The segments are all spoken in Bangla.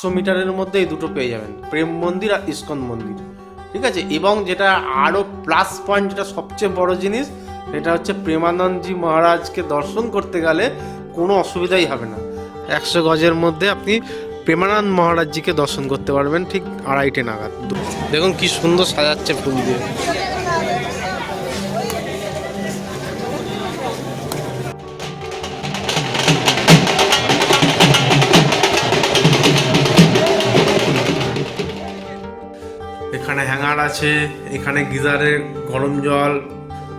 পাঁচশো মিটারের মধ্যে এই দুটো পেয়ে যাবেন। প্রেম মন্দির আর ইস্কন মন্দির। ঠিক আছে? এবং যেটা আরও প্লাস পয়েন্ট যেটা সবচেয়ে বড় জিনিস, সেটা হচ্ছে প্রেমানন্দজি মহারাজকে দর্শন করতে গেলে কোনো অসুবিধাই হবে না। একশো গজের মধ্যে আপনি প্রেমানন্দ মহারাজজিকে দর্শন করতে পারবেন ঠিক আড়াইটে নাগাদ। দেখুন কি সুন্দর সাজাচ্ছে ফুল দিয়ে। আছে, এখানে গিজারের গরম জল,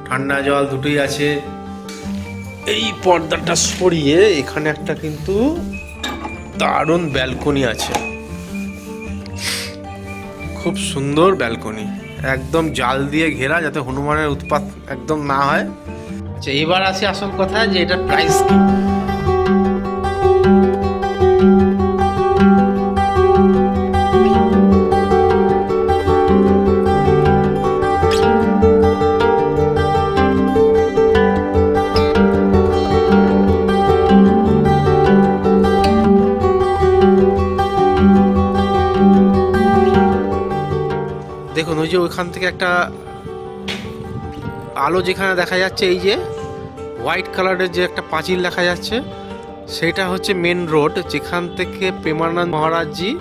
ঠান্ডা জল দুটোই আছে। এই পর্দাটা সরিয়ে এখানে একটা কিন্তু দারুণ ব্যালকনি আছে। খুব সুন্দর ব্যালকনি। একদম জাল দিয়ে ঘেরা যাতে হনুমানের উৎপাত একদম না হয়। আচ্ছা এবার আসি আসল কথা যে এটা প্রাইস কি? যে ওইখান থেকে একটা আলো যেখানে দেখা যাচ্ছে, এই যে হোয়াইট কালারের যে একটা পাঁচিল দেখা যাচ্ছে, সেটা হচ্ছে মেন রোড, যেখান থেকে প্রেমানন্দ মহারাজজি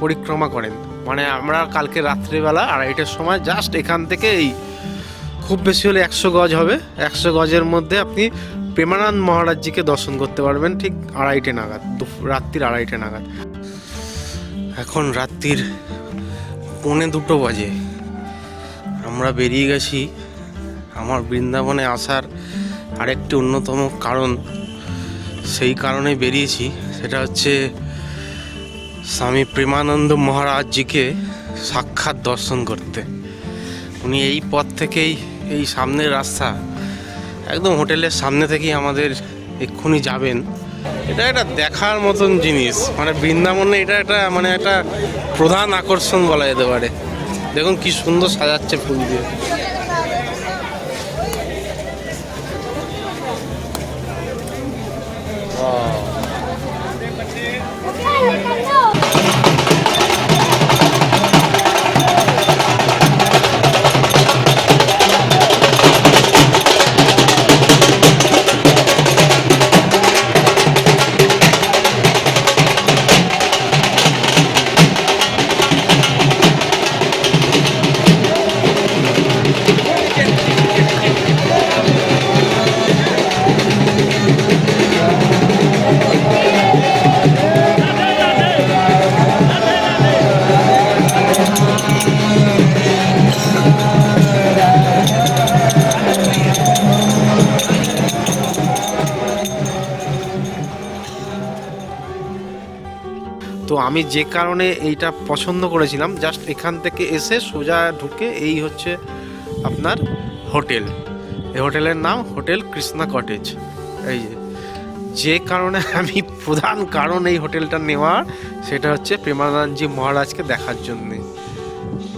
পরিক্রমা করেন। মানে আমরা কালকে রাত্রিবেলা আড়াইটার সময় জাস্ট এখান থেকে এই খুব বেশি হলে একশো গজ হবে। একশো গজের মধ্যে আপনি প্রেমানন্দ মহারাজজিকে দর্শন করতে পারবেন ঠিক আড়াইটে নাগাদ রাত্রির আড়াইটে নাগাদ। এখন রাত্রির পৌনে দুটো বাজে। আমরা বেরিয়ে গেছি। আমার বৃন্দাবনে আসার আরেকটি অন্যতম কারণ সেই কারণে বেরিয়েছি। সেটা হচ্ছে স্বামী প্রেমানন্দ মহারাজজিকে সাক্ষাৎ দর্শন করতে। উনি এই পথ থেকেই এই সামনের রাস্তা, একদম হোটেলের সামনে থেকেই আমাদের এক্ষুনি যাবেন। এটা একটা দেখার মতন জিনিস। মানে বৃন্দাবনে এটা একটা মানে একটা প্রধান আকর্ষণ বলা যেতে পারে। দেখুন কি সুন্দর সাজাচ্ছে ফুল দিয়ে। তো আমি যে কারণে এইটা পছন্দ করেছিলাম জাস্ট এখান থেকে এসে সোজা ঢুকে এই হচ্ছে আপনার হোটেল। এই হোটেলের নাম হোটেল কৃষ্ণা কটেজ। এই যে যে কারণে আমি প্রধান কারণ এই হোটেলটা নেওয়ার, সেটা হচ্ছে প্রেমানন্দজি মহারাজকে দেখার জন্যে।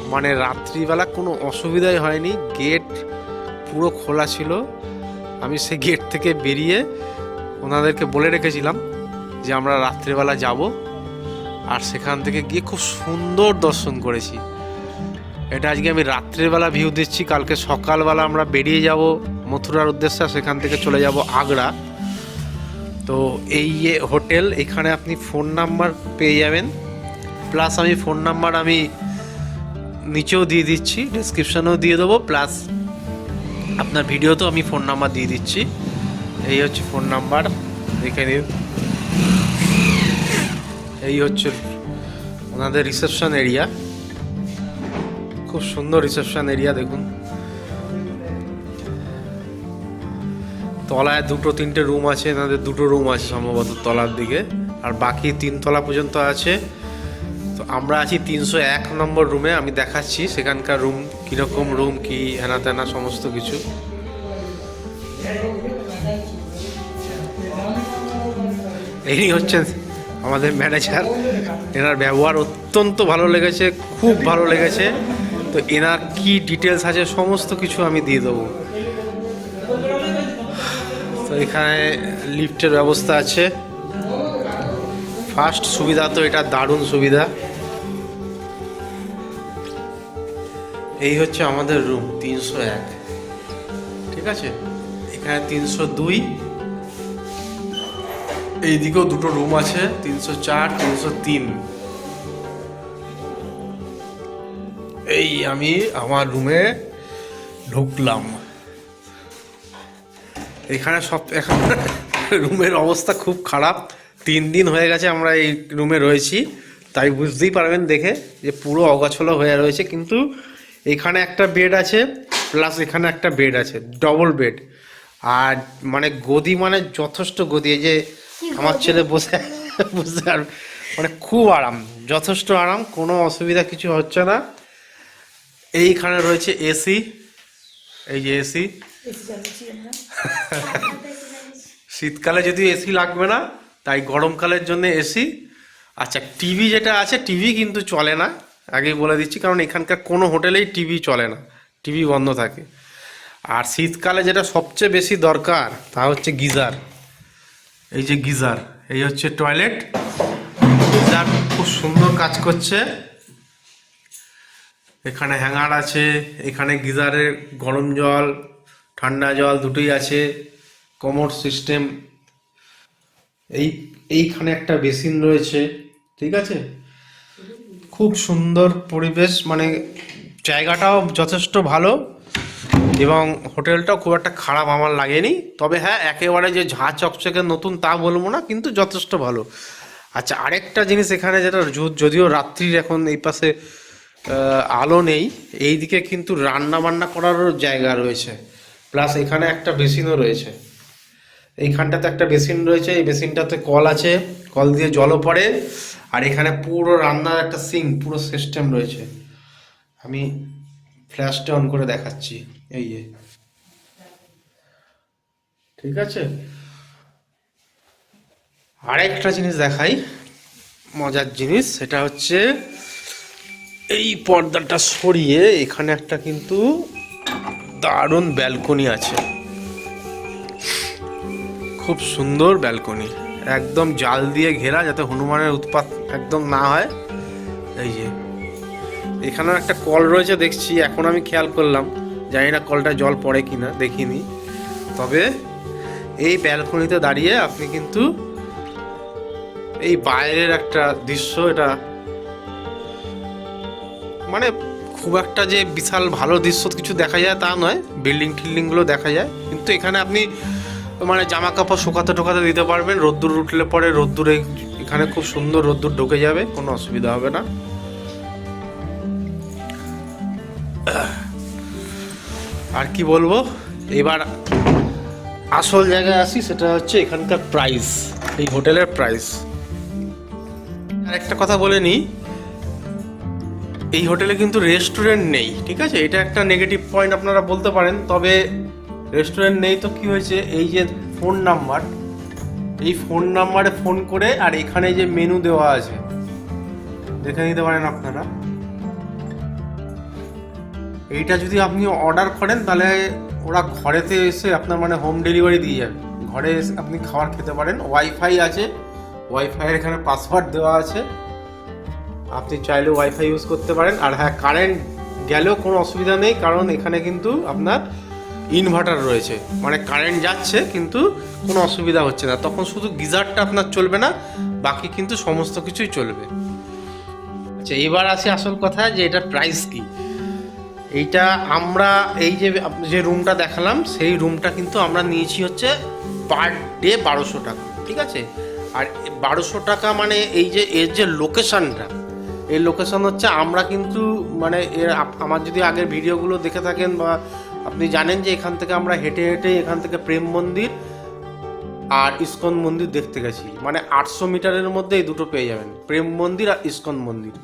মানে রাত্রিবেলা কোনো অসুবিধাই হয়নি, গেট পুরো খোলা ছিল। আমি সেই গেট থেকে বেরিয়ে ওনাদেরকে বলে রেখেছিলাম যে আমরা রাত্রিবেলা যাব। আর সেখান থেকে গিয়ে খুব সুন্দর দর্শন করেছি। এটা আজকে আমি রাত্রেবেলা ভিউ দিচ্ছি, কালকে সকালবেলা আমরা বেরিয়ে যাব মথুরার উদ্দেশ্যে, সেখান থেকে চলে যাব আগ্রা। তো এই হোটেল, এখানে আপনি ফোন নাম্বার পেয়ে যাবেন। প্লাস আমি ফোন নাম্বার আমি নিচেও দিয়ে দিচ্ছি ডিসক্রিপশানেও দিয়ে দেবো। প্লাস আপনার ভিডিওতেও আমি ফোন নাম্বার দিয়ে দিচ্ছি। এই হচ্ছে ফোন নাম্বার, দেখে নিন। এই হচ্ছে ওনাদের রিসেপশন এরিয়া খুব সুন্দর রিসেপশন এরিয়া দেখুন। তলায় দুটো, তিনটে রুম আছে, এনাদের দুটো রুম আছে সম্ভবত তলার দিকে। আর বাকি তিন তলা পর্যন্ত আছে। তো আমরা আছি তিনশো এক নম্বর রুমে আমি দেখাচ্ছি সেখানকার রুম কীরকম রুম কি হেনা তেনা, সমস্ত কিছু। এই হচ্ছেন আমাদের ম্যানেজার এনার ব্যবহার অত্যন্ত ভালো লেগেছে, খুব ভালো লেগেছে। তো এনার কি ডিটেলস আছে, সমস্ত কিছু আমি দিয়ে দেবো। তো এখানে লিফটের ব্যবস্থা আছে। ফার্স্ট সুবিধা তো এটা, দারুণ সুবিধা। এই হচ্ছে আমাদের রুম তিনশো এক। ঠিক আছে? এখানে তিনশো দুই। এইদিকেও দুটো রুম আছে, তিনশো চার, তিনশো তিন। এই আমি আমার রুমে ঢুকলাম। এখানে সব, এখন রুমের অবস্থা খুব খারাপ। তিন দিন হয়ে গেছে আমরা এই রুমে রয়েছি। তাই বুঝতেই পারবেন দেখে যে পুরো অগাছলো হয়ে রয়েছে। কিন্তু এখানে একটা বেড আছে প্লাস এখানে একটা বেড আছে ডবল বেড আর মানে গদি মানে যথেষ্ট গদি যে আমার ছেলে বসে বুঝতে পারবে মানে খুব আরাম যথেষ্ট আরাম কোনো অসুবিধা কিছু হচ্ছে না। এইখানে রয়েছে এসি এই যে এসি শীতকালে যদি এসি লাগবে না তাই গরমকালের জন্য এসি আচ্ছা টিভি যেটা আছে টিভি কিন্তু চলে না আগেই বলে দিচ্ছি কারণ এখানকার কোনো হোটেলেই টিভি চলে না টিভি বন্ধ থাকে। আর শীতকালে যেটা সবচেয়ে বেশি দরকার তা হচ্ছে গিজার। এই যে গিজার, এই হচ্ছে টয়লেট গিজার খুব সুন্দর কাজ করছে। এখানে হ্যাঙ্গার আছে, এখানে গিজারে গরম জল, ঠান্ডা জল দুটোই আছে কমোড সিস্টেম এই, এইখানে একটা বেসিন রয়েছে, ঠিক আছে? খুব সুন্দর পরিবেশ মানে জায়গাটাও যথেষ্ট ভালো। এবং হোটেলটাও খুব একটা খারাপ আমার লাগেনি। তবে হ্যাঁ একেবারে যে ঝা চকচকে নতুন তা বলব না, কিন্তু যথেষ্ট ভালো। আচ্ছা আরেকটা জিনিস এখানে যেটা যদিও রাত্রির এখন এই পাশে আলো নেই, এইদিকে কিন্তু রান্না বান্না করারও জায়গা রয়েছে। প্লাস এখানে একটা বেসিনও রয়েছে। এইখানটাতে একটা বেসিন রয়েছে, এই বেসিনটাতে কল আছে, কল দিয়ে জলও পড়ে। আর এখানে পুরো রান্নার একটা সিঙ্ক পুরো সিস্টেম রয়েছে। আমি ফ্ল্যাশটা অন করে দেখাচ্ছি। এই যে। ঠিক আছে? আরেকটা জিনিস দেখাই, মজার জিনিস, সেটা হচ্ছে এই পর্দাটা সরিয়ে এখানে একটা কিন্তু দারুণ ব্যালকনি আছে। খুব সুন্দর ব্যালকনি একদম জাল দিয়ে ঘেরা যাতে হনুমানের উৎপাত একদম না হয়। এই যে। এখানেও একটা কল রয়েছে, দেখছি। এখন আমি খেয়াল করলাম, জানি না কলটা জল পড়ে কি না দেখিনি। তবে এই ব্যালকনিতে দাঁড়িয়ে আপনি কিন্তু এই বাইরের একটা দৃশ্য, এটা মানে খুব একটা যে বিশাল ভালো দৃশ্য কিছু দেখা যায় তা নয়, বিল্ডিং টিল্ডিংগুলো দেখা যায়। কিন্তু এখানে আপনি মানে জামা কাপড় শুকাতে টোকাতে দিতে পারবেন, রোদ্দুর উঠলে পরে রোদ্দুরে এখানে খুব সুন্দর রোদ্দুর ঢুকে যাবে, কোনো অসুবিধা হবে না। আর কি বলব? এবার আসল জায়গায় আসি, সেটা হচ্ছে এখানকার প্রাইস এই হোটেলের প্রাইস আর একটা কথা বলে নিই এই হোটেলে কিন্তু রেস্টুরেন্ট নেই, ঠিক আছে? এটা একটা নেগেটিভ পয়েন্ট আপনারা বলতে পারেন, তবে রেস্টুরেন্ট নেই তো কি হয়েছে? এই যে ফোন নাম্বার এই ফোন নাম্বারে ফোন করে আর এখানে যে মেনু দেওয়া আছে, দেখে নিতে পারেন আপনারা। এইটা যদি আপনি অর্ডার করেন, তাহলে ওরা ঘরেতে এসে আপনার মানে হোম ডেলিভারি দিয়ে যাবে। ঘরে এসে আপনি খাবার খেতে পারেন। ওয়াইফাই আছে। ওয়াইফাইয়ের এখানে পাসওয়ার্ড দেওয়া আছে। আপনি চাইলে ওয়াইফাই ইউজ করতে পারেন। আর হ্যাঁ কারেন্ট গেলেও কোনো অসুবিধা নেই, কারণ এখানে কিন্তু আপনার ইনভার্টার রয়েছে। মানে কারেন্ট যাচ্ছে, কিন্তু কোনো অসুবিধা হচ্ছে না। তখন শুধু গিজারটা আপনার চলবে না, বাকি কিন্তু সমস্ত কিছুই চলবে। আচ্ছা এবার আসি আসল কথা যে এটার প্রাইস কি? এইটা আমরা, এই যে যে রুমটা দেখালাম, সেই রুমটা কিন্তু আমরা নিয়েছি হচ্ছে পার ডে বারোশো টাকা, ঠিক আছে? আর বারোশো টাকা মানে এই যে, এর যে লোকেশনটা এই লোকেশন হচ্ছে আমরা কিন্তু মানে এর আমার যদি আগের ভিডিওগুলো দেখে থাকেন বা আপনি জানেন যে এখান থেকে আমরা হেঁটে হেঁটে এখান থেকে প্রেম মন্দির আর ইস্কন মন্দির দেখতে গেছি। মানে আটশো মিটারের মধ্যে এই দুটো পেয়ে যাবেন, প্রেম মন্দির আর ইস্কন মন্দির।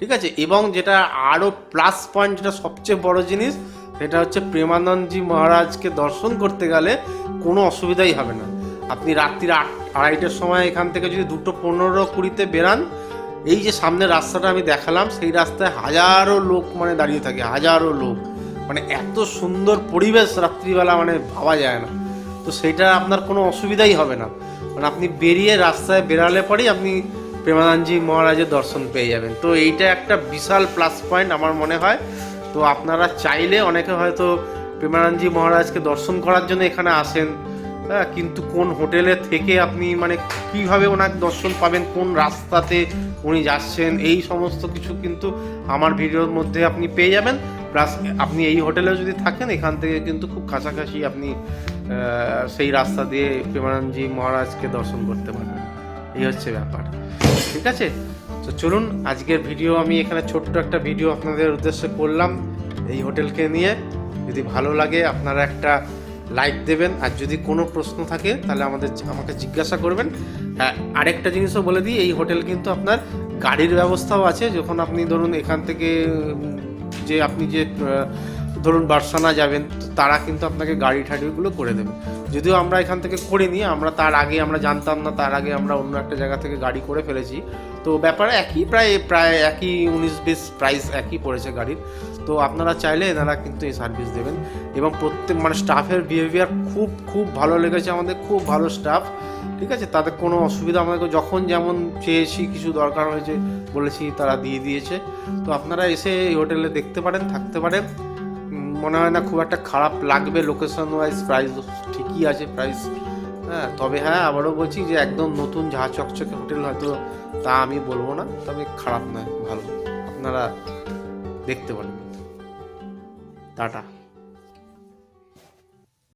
ঠিক আছে? এবং যেটা আরও প্লাস পয়েন্ট যেটা সবচেয়ে বড় জিনিস, সেটা হচ্ছে প্রেমানন্দজি মহারাজকে দর্শন করতে গেলে কোনো অসুবিধাই হবে না। আপনি রাত্রির আট, আড়াইটার সময় এখান থেকে যদি দুটো পনেরো কুড়িতে বেরান, এই যে সামনের রাস্তাটা আমি দেখালাম, সেই রাস্তায় হাজারো লোক মানে দাঁড়িয়ে থাকে, হাজারো লোক। মানে এত সুন্দর পরিবেশ রাত্রিবেলা মানে ভাবা যায় না। তো সেইটা আপনার কোনো অসুবিধাই হবে না। মানে আপনি বেরিয়ে রাস্তায় বেরালে পরেই আপনি প্রেমানন্দজি মহারাজের দর্শন পেয়ে যাবেন। তো এইটা একটা বিশাল প্লাস পয়েন্ট আমার মনে হয়। তো আপনারা চাইলে অনেকে হয়তো প্রেমানন্দজি মহারাজকে দর্শন করার জন্য এখানে আসেন। হ্যাঁ কিন্তু কোন হোটেলে থেকে আপনি মানে কীভাবে ওনার দর্শন পাবেন, কোন রাস্তাতে উনি যাচ্ছেন, এই সমস্ত কিছু কিন্তু আমার ভিডিওর মধ্যে আপনি পেয়ে যাবেন। প্লাস আপনি এই হোটেলে যদি থাকেন, এখান থেকে কিন্তু খুব কাছাকাছি আপনি সেই রাস্তা দিয়ে প্রেমানন্দজি মহারাজকে দর্শন করতে পারবেন। এই হচ্ছে ব্যাপার। ঠিক আছে? তো চলুন, আজকের ভিডিও আমি এখানে ছোট্ট একটা ভিডিও আপনাদের উদ্দেশ্যে করলাম এই হোটেলকে নিয়ে। যদি ভালো লাগে, আপনারা একটা লাইক দেবেন। আর যদি কোনো প্রশ্ন থাকে, তাহলে আমাদের আমাকে জিজ্ঞাসা করবেন। হ্যাঁ আরেকটা জিনিসও বলে দিই, এই হোটেল কিন্তু আপনার গাড়ির ব্যবস্থাও আছে। যখন আপনি ধরুন এখান থেকে যে আপনি যে ধরুন বার্সানা যাবেন, তো তারা কিন্তু আপনাকে গাড়ি ঠাড়িগুলো করে দেবে। যদিও আমরা এখান থেকে করিনি, আমরা তার আগে আমরা জানতাম না, তার আগে আমরা অন্য একটা জায়গা থেকে গাড়ি করে ফেলেছি। তো ব্যাপারে একই, প্রায় প্রায় একই উনিশ বিশ প্রাইস একই পড়েছে গাড়ির। তো আপনারা চাইলে এনারা কিন্তু এই সার্ভিস দেবেন। এবং প্রত্যেক মানে স্টাফের বিহেভিয়ার খুব খুব ভালো লেগেছে আমাদের, খুব ভালো স্টাফ ঠিক আছে? তাদের কোনো অসুবিধা আমাদেরকে যখন যেমন চেয়েছি কিছু দরকার হয়েছে বলেছি, তারা দিয়ে দিয়েছে। তো আপনারা এসে এই হোটেলে দেখতে পারেন, থাকতে পারেন। মনে হয় না খুব একটা খারাপ লাগবে লোকেশন ওয়াইজ প্রাইস ঠিকই আছে প্রাইস হ্যাঁ তবে হ্যাঁ আবারও বলছি যে একদম নতুন ঝা চকচকে হোটেল হয়তো তা আমি বলব না, তবে খারাপ নয়, ভালো। আপনারা দেখতে পারেন। টাটা।